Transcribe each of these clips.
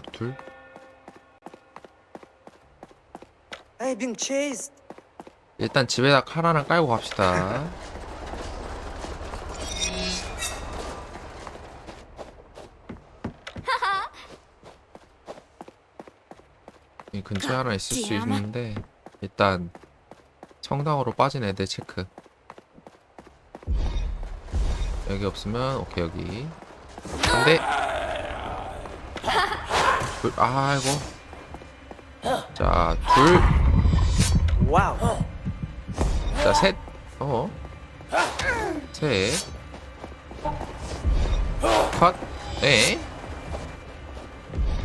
우측 둘. Hey, being chased. 일단 집에다 칼 하나 깔고 갑시다. 이 근처에 하나 있을 수. 있는데 일단 성당으로 빠진 애들 체크. 여기 없으면 오케이 여기. 한대. 둘 아이고. 자 둘. Wow. 자, 셋. 어. 셋. 컷. 네.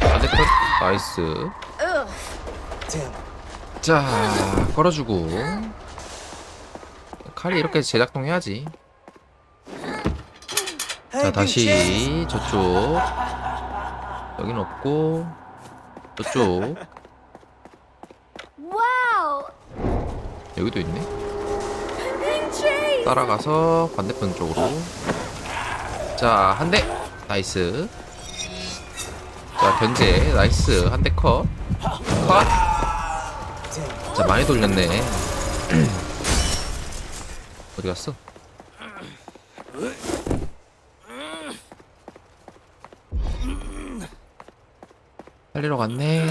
안돼 컷. 나이스. Damn. 자, 걸어주고. 칼이 이렇게 제작동 해야지. 자. 다시 저쪽. 여긴 없고. 저쪽. 여기도 있네. 따라가서 반대편 쪽으로. 자, 한 대. 나이스. 자, 견제. 나이스. 한 대 컷. 컷. 자, 많이 돌렸네. 어디 갔어? 살리러 갔네.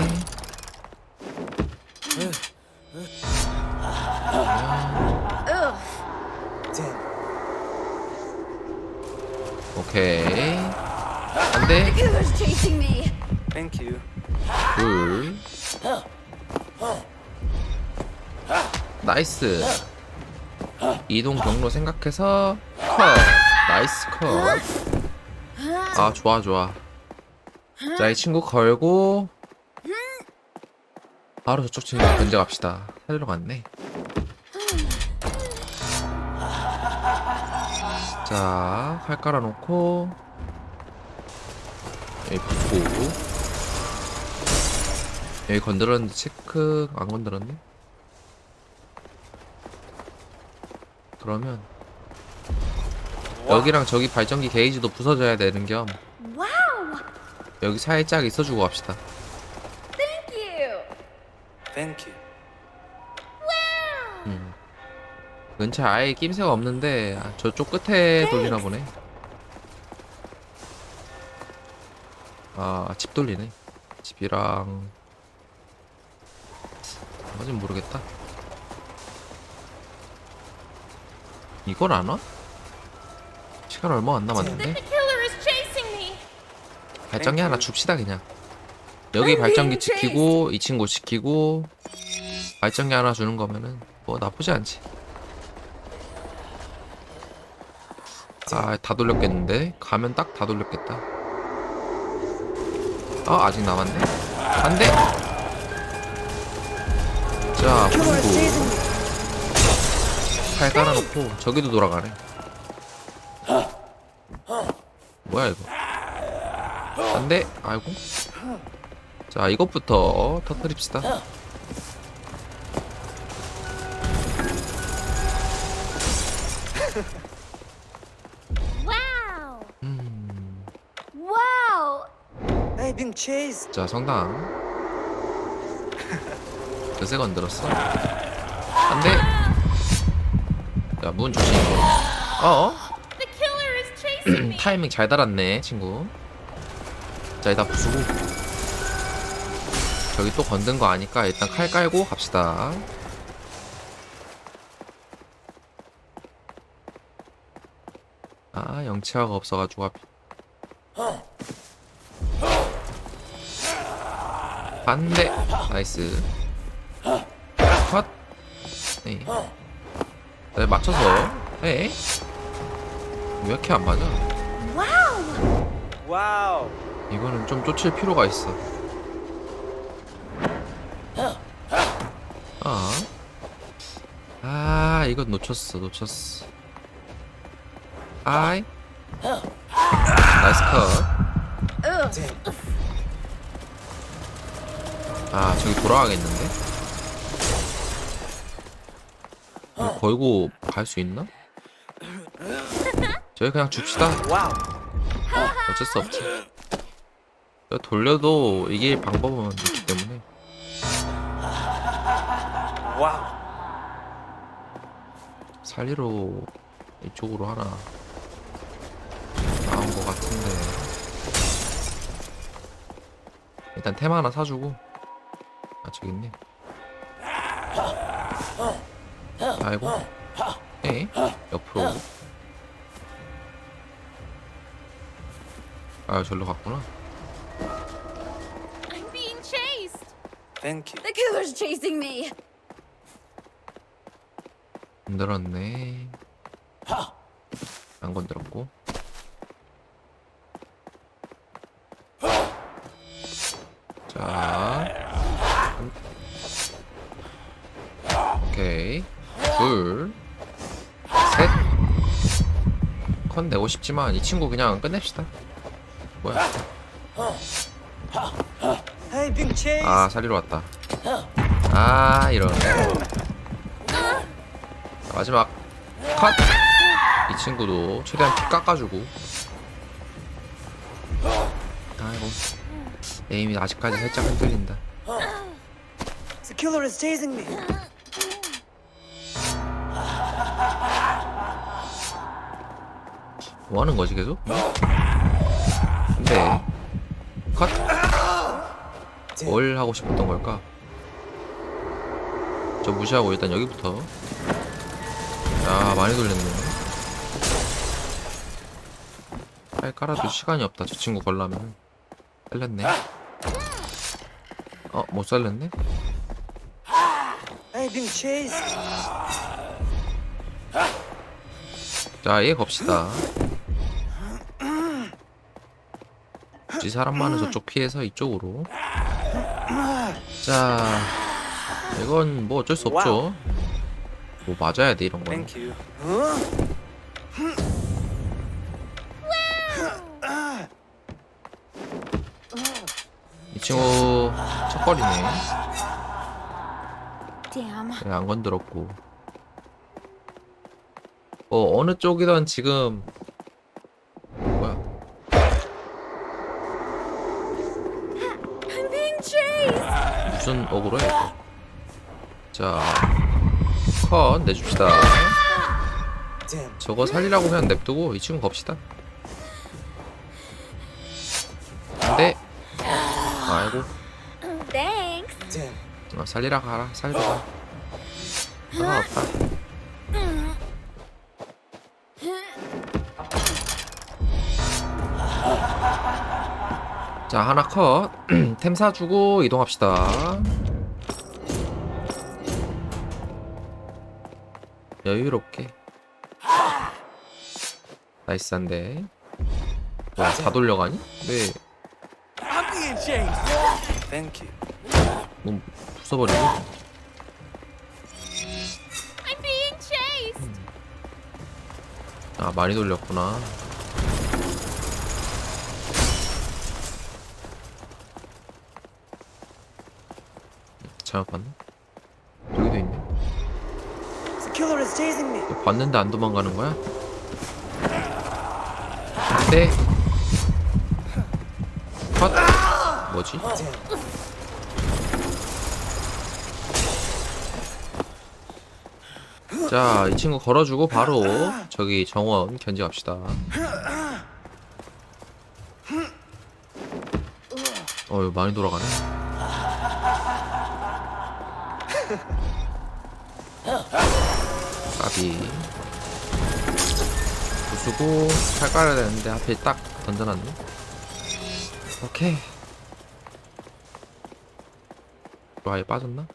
오케이. Thank you. 둘. 나이스. 이동 경로 생각해서 컷. 나이스 컷. 아 좋아 좋아. 자 이 친구 걸고 바로 저쪽 친구 견제 갑시다. 살리러 갔네. 자, 칼 깔아놓고 여기 붙고 여기 건드렸는데 체크 안 건드렸네? 그러면 여기랑 저기 발전기 게이지도 부서져야 되는 겸. 여기 살짝 있어주고 갑시다. Thank you. Thank you. 음. 근처에 아예 낌새가 없는데 아, 저쪽 끝에 돌리나 보네. 아, 집 돌리네. 집이랑 아직 모르겠다. 이걸 안 와? 시간 얼마 안 남았는데 발전기. 하나 줍시다 그냥. 여기 발전기 지키고 이 친구 지키고 발전기 하나 주는 거면은 뭐 나쁘지 않지. 아, 다 돌렸겠는데? 가면 딱 다 돌렸겠다. 아, 아직 남았네. 안 돼! 자, me. 팔 깔아놓고, 저기도 돌아가네. 뭐야, 이거. 안 돼! 아이고. 자, 이것부터 터뜨립시다. 음. 자, 성당. 그새 건드렸어. 안 돼! 자, 문 조심. 어? 타이밍 잘 달았네, 친구. 자, 일단 부수고. 저기 또 건든 거 아니까 일단 칼 깔고 갑시다. 아, 영치화가 없어가지고 앞. 반대. 나이스. 컷. 네. 네, 맞춰서. 네. 왜 이렇게 안 맞아? Wow. Wow. 이거는 좀 쫓을 필요가 있어. 아. 아, 이건 놓쳤어, 놓쳤어. 아이. 나이스 컷. 아, 저기 돌아가겠는데? 이거 걸고 갈 수 있나? 저기 그냥 줍시다. Wow. 어쩔 수 없지. 돌려도 이길 방법은 있기 때문에. 와우. 살리로 이쪽으로 하나 나온 것 같은데. 일단 템 하나 사주고. 아 저기 있네. 아이고. 에 옆으로. 아 절로 갔구나 Thank you. The killer's chasing me. 건드렸네 안 건드렸고 자 오케이 둘 셋 컨 내고 싶지만 이 친구 그냥 끝냅시다 뭐야. 아 살리러 왔다 아 이런 마지막 컷! 이 친구도 최대한 피 깎아주고 아이고 에임이 아직까지 살짝 흔들린다 The killer is chasing me. 뭐 하는 거지 계속? 근데 컷! 뭘 하고 싶었던 걸까? 저 무시하고 일단 여기부터 야 많이 돌렸네 팔 깔아줄 시간이 없다 저 친구 걸라면 살렸네 어? 못 살렸네? Hey, being chased. 자, 얘 겁시다. 굳이 사람 많은 저쪽 피해서 이쪽으로. 자, 이건 뭐 어쩔 수 없죠. 뭐 맞아야 돼 이런 거. Thank you. Huh? 이 친구 첫걸이네. Damn. 네, 안 건드렸고. 어 어느 쪽이든 지금 뭐야? I'm being chased. 무슨 억울해. 자, 컷 내줍시다. 저거 살리라고 그냥 냅두고 이 친구 겁시다. 근데 아이고. 어, 살리라 가라 살리라 가. 상관없다. 자 하나 컷. 템 사 주고 이동합시다. 여유롭게. 나이스한데. 뭐야 다 돌려가니? 왜? Thank you. 뭐 부숴버리고? I'm being chased. 아 많이 돌렸구나. 잘못 봤네. 여기도 있네. 이거 봤는데 안 도망가는 거야? 근데 컷. 뭐지? 자, 이 친구 걸어주고 바로 저기 정원 견제 갑시다. 어, 많이 돌아가네. 까비. 부수고 팔 깔아야 되는데 하필 딱 던져놨네. 오케이. 이거 아예 빠졌나?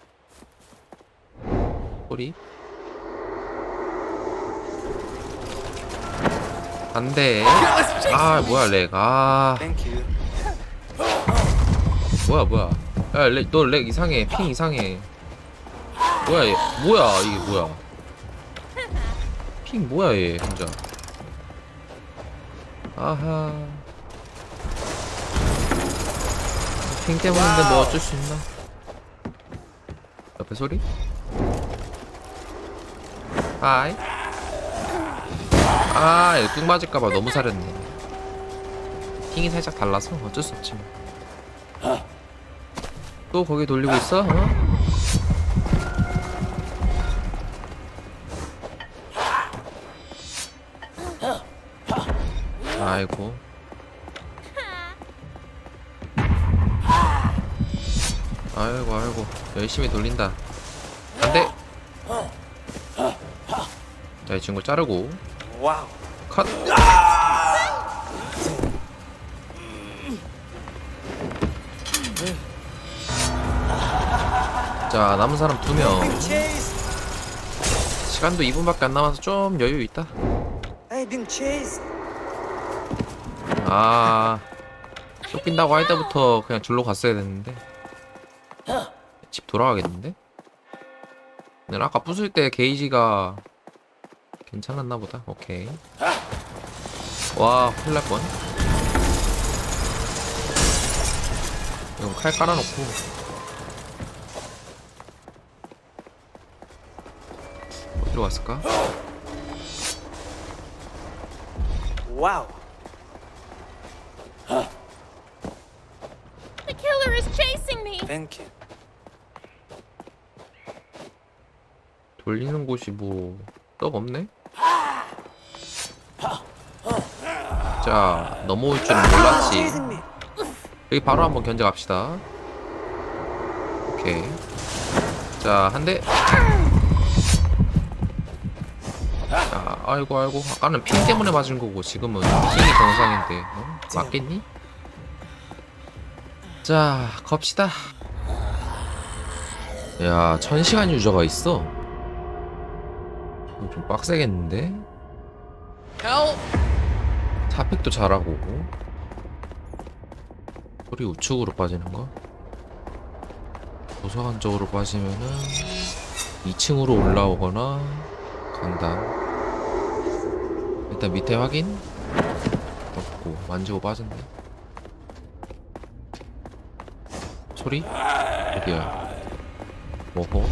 꼬리. 안 돼. 아, 뭐야, 렉. 아, Thank you. 뭐야, 뭐야. 야, 렉, 너렉 이상해. 핑 이상해. 뭐야, 얘. 뭐야, 이게 뭐야. 핑 뭐야, 얘, 혼자. 아하. 핑 때문인데 뭐 어쩔 수 있나? 옆에 소리? 하이. 아, 이거 뚝 맞을까봐 너무 사렸네. 핑이 살짝 달라서 어쩔 수 없지. 뭐. 또 거기 돌리고 있어? 어? 아이고. 아이고 아이고. 열심히 돌린다. 안돼. 자이 친구 자르고. 컷. 자, 남은 사람 두 명. 시간도 2분밖에 안 남아서 좀 여유 있다. 아, 쫓긴다고 할 때부터 그냥 줄로 갔어야 됐는데. 집 돌아가겠는데? 근데 아까 부술 때 게이지가 괜찮았나 보다. 오케이. 와, 큰일 날 뻔. 이건 칼 깔아놓고. 어디로 갔을까? The killer is you. 돌리는 곳이 뭐, 떡 없네? 자, 넘어올 줄은 몰랐지. 여기 바로 한번 견제 갑시다. 오케이. 자, 한 대. 자, 아이고, 아이고. 아까는 핑 때문에 맞은 거고, 지금은 핑이 정상인데. 어? 맞겠니? 자, 겁시다. 야, 천시간 유저가 있어. 이거 좀 빡세겠는데? 사팩도 잘하고. 소리 우측으로 빠지는 거? 도서관 쪽으로 빠지면은 2층으로 올라오거나 강당 일단 밑에 확인 없고 만지고 빠진다 소리? 어디야 뭐고?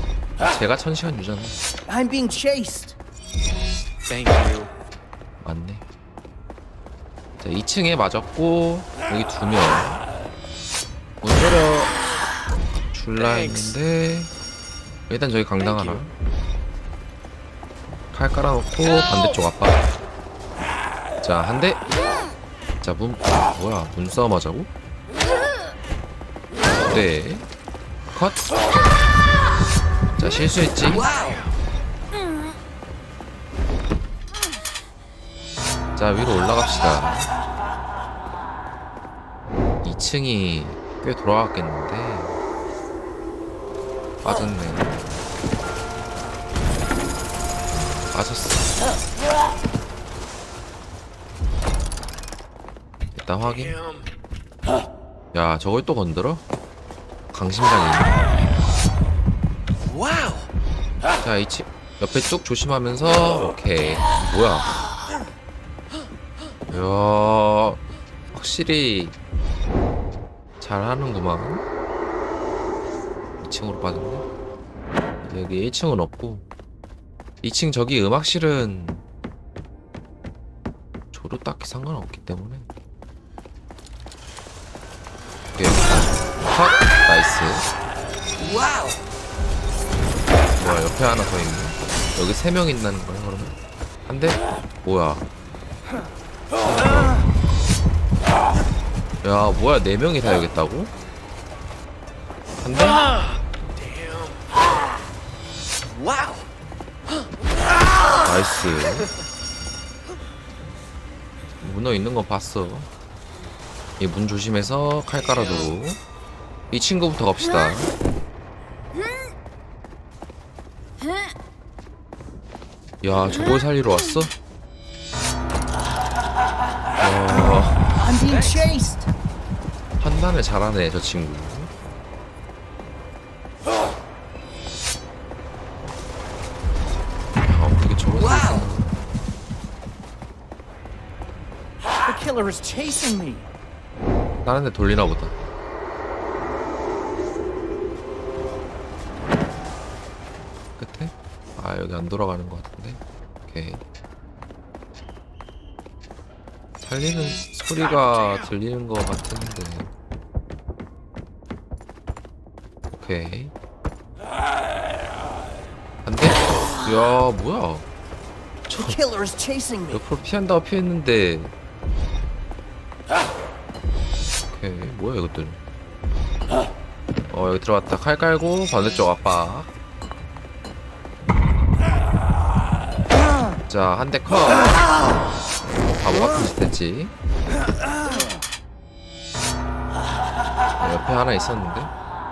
제가 천 시간 유잖아 I'm being chased. Thank you. 맞네. 자 2층에 맞았고 여기 두 명. 문 열어 줄라 했는데 일단 저기 강당 하나 칼 깔아놓고 반대쪽 아빠. 자 한 대. 자 문 뭐야 문싸움 하자고? 네 컷 자 실수했지? 자 위로 올라갑시다. 2층이 꽤 돌아갔겠는데? 빠졌네. 빠졌어. 일단 확인. 야 저걸 또 건드려? 강심장이 있네. 자, 이 치 옆에 쭉 조심하면서 오케이. 뭐야? 이야, 확실히 잘하는구만. 2층으로 빠졌네. 여기 1층은 없고 2층 저기 음악실은 저도 딱히 상관없기 때문에 오케이, 컷 나이스 Wow. 뭐야 옆에 하나 더 있네 여기 세 명 있다는 거야 그러면 한 대? 뭐야 야 뭐야 네 명이 다 여기 있다고? 한 대? Wow. 나이스 문어 있는 거 봤어 이 문 조심해서 칼 깔아두고 이 친구부터 갑시다 야 저걸 살리러 왔어? chased. 판단을 잘하네 저 친구 야 어떻게 저걸 살리나 The killer is chasing me. 다른 데 돌리나 보다 끝에? 아 여기 안 돌아가는 것 같은데 오케이 살리는 소리가 들리는 것 같은데 오케이. 안 돼? 야, 뭐야. 옆으로 피한다고 피했는데. 오케이. 뭐야, 이것들. 어, 여기 들어왔다. 칼 깔고, 반대쪽 압박. 자, 한 대 컷. 어, 바보 같은 짓 했지. 어, 옆에 하나 있었는데. 아,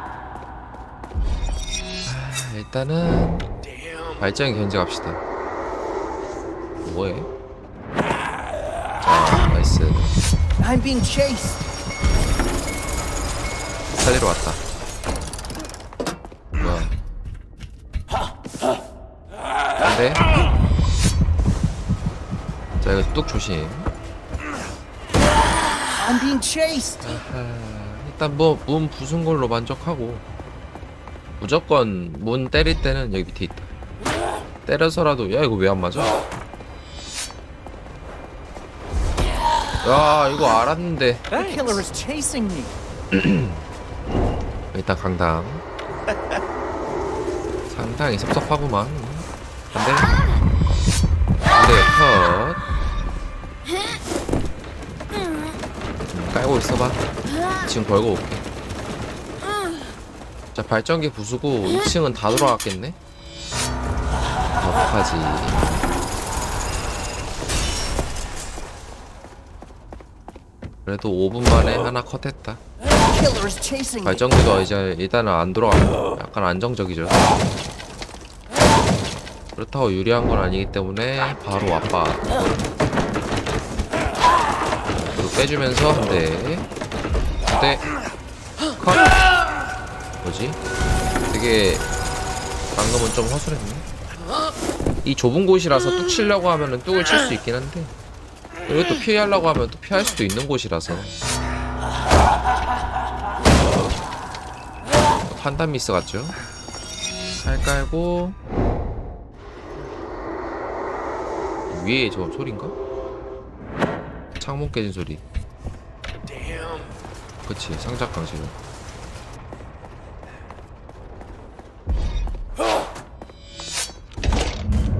일단은 발전기 견제 갑시다. 뭐해? 자, 나이스. 살리러 왔다. 뚝 조심. I'm being chased. 아하, 일단 뭐 문 부순 걸로 만족하고 무조건 문 때릴 때는 여기 밑에 있다. 때려서라도 야 이거 왜 안 맞아? 야 이거 알았는데 The killer is chasing me. 일단 강당 상당히 섭섭하구만 안돼 안돼 깔고 있어봐 지금 걸고 올게 자 발전기 부수고 2층은 다 돌아갔겠네 어떡하지 그래도 5분 만에 하나 컷했다. 발전기도 이제 일단은 안 돌아가고 약간 안정적이죠. 그렇다고 유리한 건 아니기 때문에 바로 압박. 빼주면서 두 대, 컷. 뭐지? 되게 방금은 좀 허술했네. 이 좁은 곳이라서 뚝 치려고 하면은 뚝을 칠 수 있긴 한데 이것도 피하려고 하면 또 피할 수도 있는 곳이라서 판단 미스 같죠? 칼 깔고 위에 저 소린가? 창문 깨진 소리. 그치 상작 강실은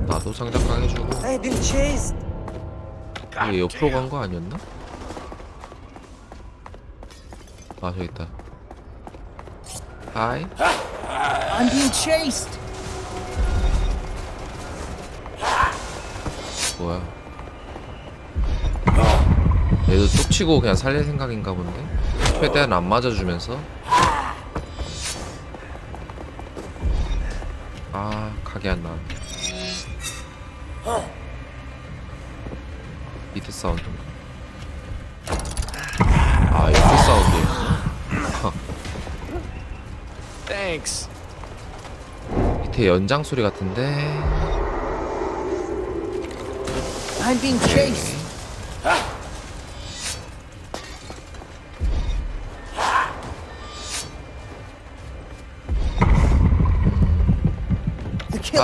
나도 상작 강 해주고 I've been chased. 이게 옆으로 간 거 아니었나? 아 저기 있다 하이 I'm being chased. 뭐야? 얘도 뚝 치고 그냥 살릴 생각인가 본데? 최대한 안 맞아주면서 아 각이 안 나와 밑에 사운드인가? 아 옆에 사운드 Thanks. 밑에 연장 소리 같은데 I'm being chased.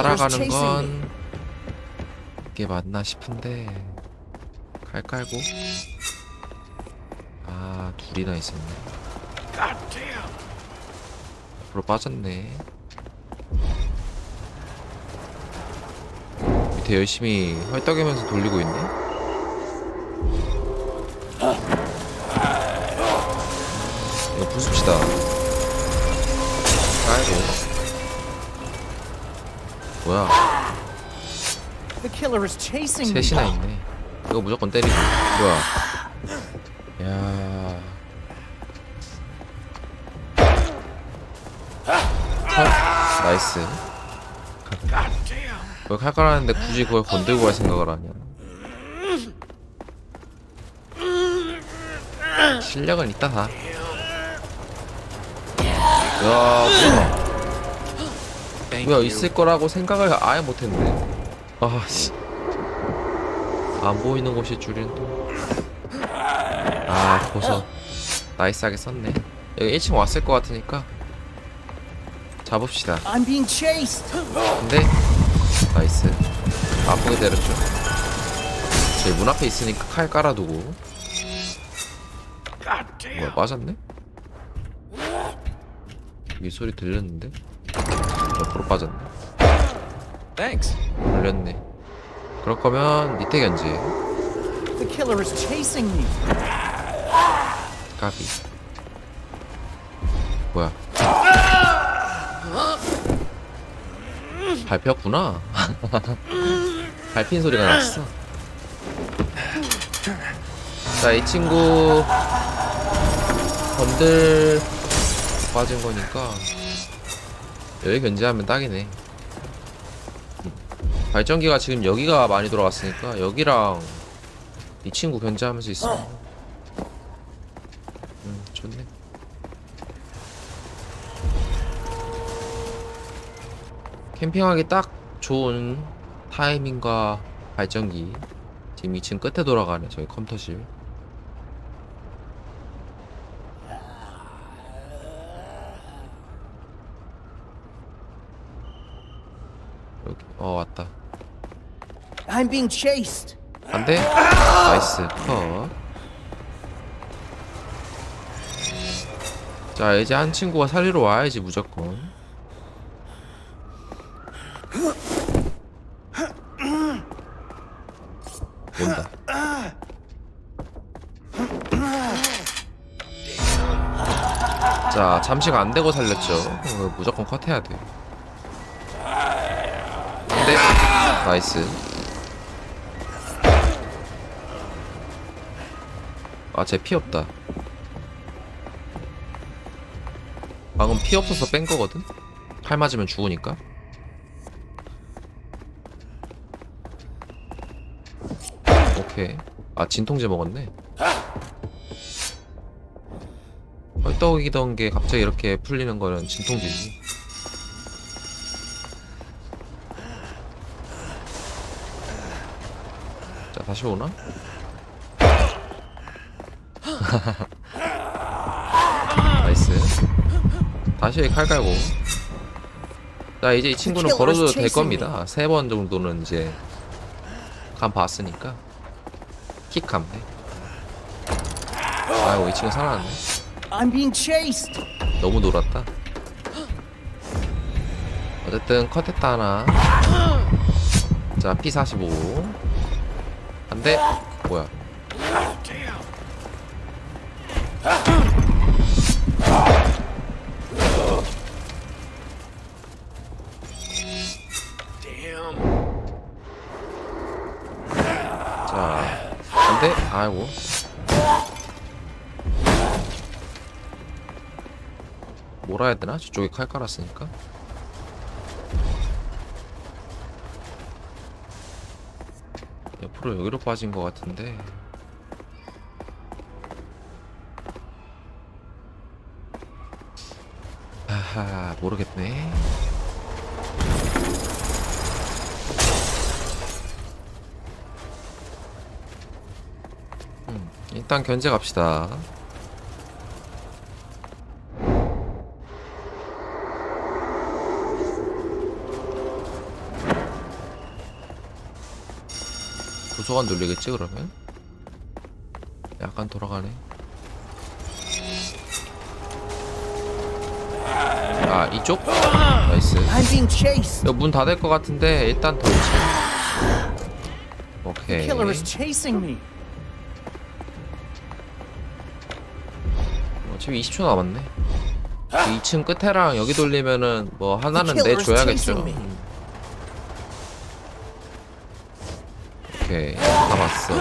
따라가는. 건 이게 맞나 싶은데 칼 깔고 아 둘이나 있었네. 앞으로 빠졌네. 밑에 열심히 헐떡이면서 돌리고 있네. 이거 부숩시다. 깔고 뭐야 The killer is chasing me. 셋이나 있네. 이거 무조건 때리고. 뭐야? 야. 컷. 나이스. God damn. 그걸 칼 깔았는데 굳이 그걸 건들고 갈 생각을 하냐? 실력은 있다 다. 야, 뭐야? 뭐야. 있을 거라고 생각을 아예 못했네. 아 씨. 안 보이는 줄은 또. 아 보석. 나이스하게 썼네. 여기 1층 왔을 것 같으니까 잡읍시다. I'm being chased. 근데 나이스. 아프게 때렸죠. 제문 앞에 있으니까 칼 깔아두고. 뭐야 빠졌네? 저기 소리 들렸는데? 옆으로 빠졌네. Thanks. 걸렸네. 그럴 거면 밑에 견지 The killer is chasing me. 까비. 뭐야? 밟혔구나. 밟힌 소리가 났어. 자 이 친구 건들 빠진 거니까 여기 견제하면 딱이네. 발전기가 지금 여기가 많이 돌아갔으니까 여기랑 이 친구 견제하면서 있어. 음 좋네. 캠핑하기 딱 좋은 타이밍과 발전기 지금 2층 끝에 돌아가네 저희 컴퓨터실 어 왔다. I'm being chased. 안돼? 나이스. 컷. 자 이제 한 친구가 살리러 와야지 무조건. 온다. 자 잠시가 안 되고 살렸죠. 어, 무조건 컷해야 돼 나이스 아, 쟤피 없다. 방금 피 없어서 뺀 거거든? 칼 맞으면 죽으니까. 오케이. 아, 진통제 먹었네. 헐떡이던 게 갑자기 이렇게 풀리는 거는 진통제지. 자, 다시 오나? 나이스. 다시 칼 깔고. 자 이제 이 친구는 걸어도 될 겁니다. 세 번 정도는 이제 감 봤으니까. 킥하면 돼 아이고 이 친구 살아났네. I'm being chased. 너무 놀았다. 어쨌든 컷했다 하나. 자 P45 안돼 뭐야. 자, 안돼. 아이고. 뭐라 해야 되나? 저쪽에 칼 깔았으니까. 옆으로 여기로 빠진 것 같은데. 아하, 모르겠네. 음, 일단 견제 갑시다. 도서관 돌리겠지 그러면? 약간 돌아가네. 아 이쪽? 나이스. 이거 문 닫을 것 같은데 일단 던지. 오케이. 어, 지금 20초 남았네. 2층 끝에랑 여기 돌리면은 뭐 하나는 내줘야겠죠. 오케이 남았어.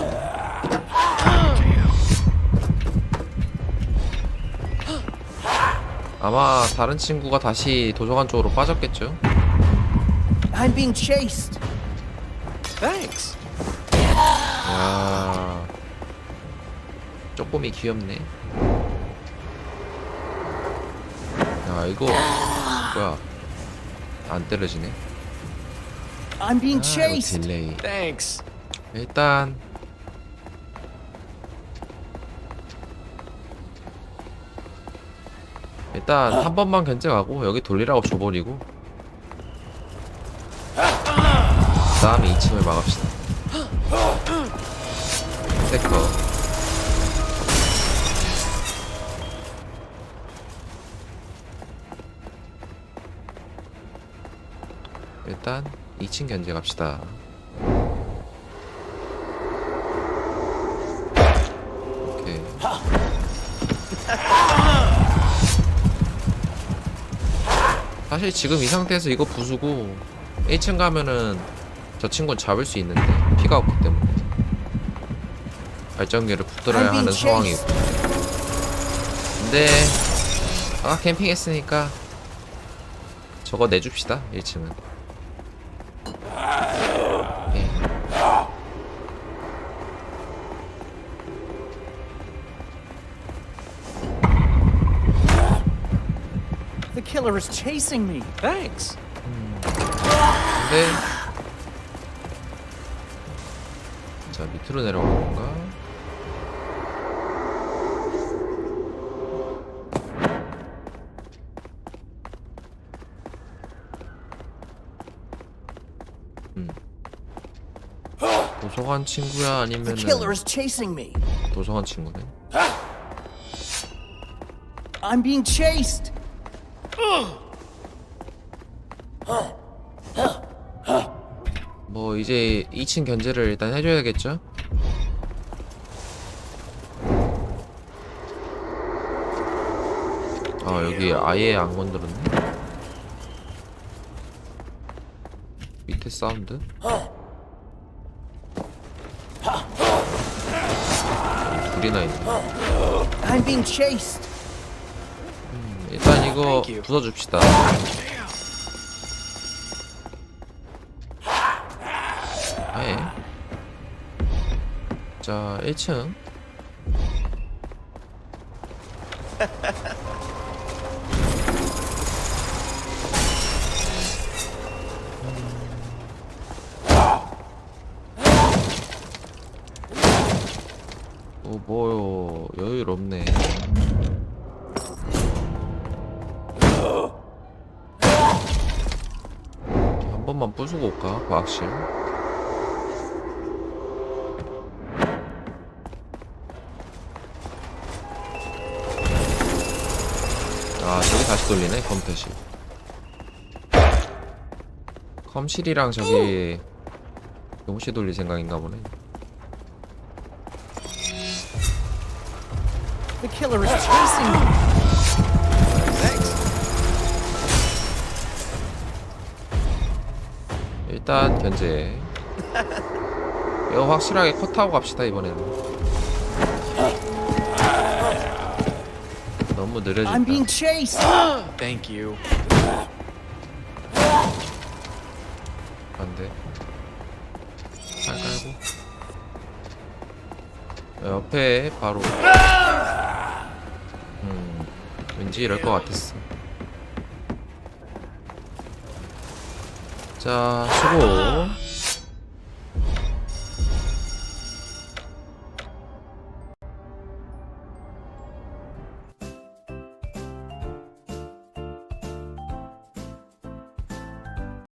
아마 다른 친구가 다시 도서관 쪽으로 빠졌겠죠. I'm being chased. Thanks. 야 쪼꼬미 귀엽네. 야 이거 뭐야? 안 때려지네. I'm being 아, 이거 chased. 딜레이. Thanks. 일단 일단 한 번만 견제하고 여기 돌리라고 줘버리고 그 다음에 2층을 막읍시다. 세커 일단 2층 견제 갑시다. 사실 지금 이 상태에서 이거 부수고 1층 가면은 저 친구는 잡을 수 있는데 피가 없기 때문에 발전기를 붙들어야 하는 상황이고. 근데 아까 캠핑했으니까 저거 내줍시다 1층은 killer is chasing me. Thanks. 근데 자 밑으로 내려가는 건가? 음. 도서관 친구야 The 아니면은 killer is chasing me. 도서관 친구네? I'm being chased. 뭐 이제 2층 견제를 일단 해줘야겠죠? 아 여기 아예 안 건드렸네 밑에 사운드 둘이나 있네 I'm being chased. 이거. 부숴줍시다. 아예 자 1층 부수고 올까? 과학실 아 저기 다시 돌리네 컴퓨터실 컴실이랑 저기 용시 돌릴 생각인가 보네. The killer is chasing me. 일단 견제. 이거 확실하게 컷하고 갑시다 이번에는 너무 I'm being 느려진다. Chased. Thank you. 안돼 팔 깔고. 옆에 바로. 음 왠지 이럴 것 같았어 자 수고